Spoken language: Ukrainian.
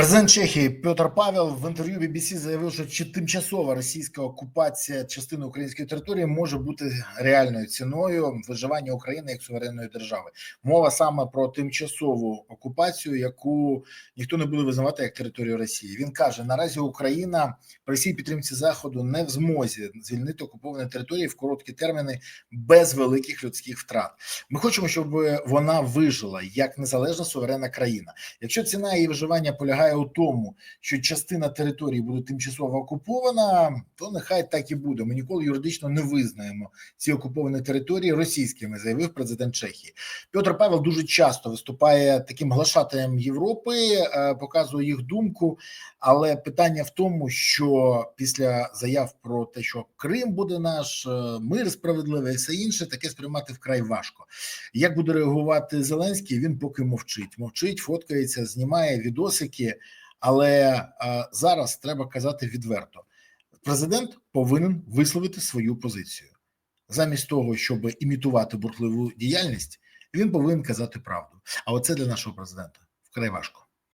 Президент Чехії Петр Павел в інтерв'ю BBC заявив, що тимчасова російська окупація частини української території може бути реальною ціною виживання України як суверенної держави. Мова саме про тимчасову окупацію, яку ніхто не буде визнавати як територію Росії. Він каже: наразі Україна при всій підтримці заходу не в змозі звільнити окуповані території в короткі терміни без великих людських втрат. Ми хочемо, щоб вона вижила як незалежна суверенна країна. Якщо ціна її виживання полягає у тому, що частина території буде тимчасово окупована, то нехай так і буде. Ми ніколи юридично не визнаємо ці окуповані території російськими, заявив президент Чехії. Петр Павел дуже часто виступає таким глашатаєм Європи, е, показує їх думку. Але питання в тому, що після заяв про те, що Крим буде наш е, мир справедливий, все інше, таке сприймати вкрай важко. Як буде реагувати Зеленський? Він поки мовчить. Мовчить, фоткається, знімає відосики. Але е, зараз треба казати відверто: президент повинен висловити свою позицію замість того, щоб імітувати бурхливу діяльність, він повинен казати правду. А оце для нашого президента вкрай важко.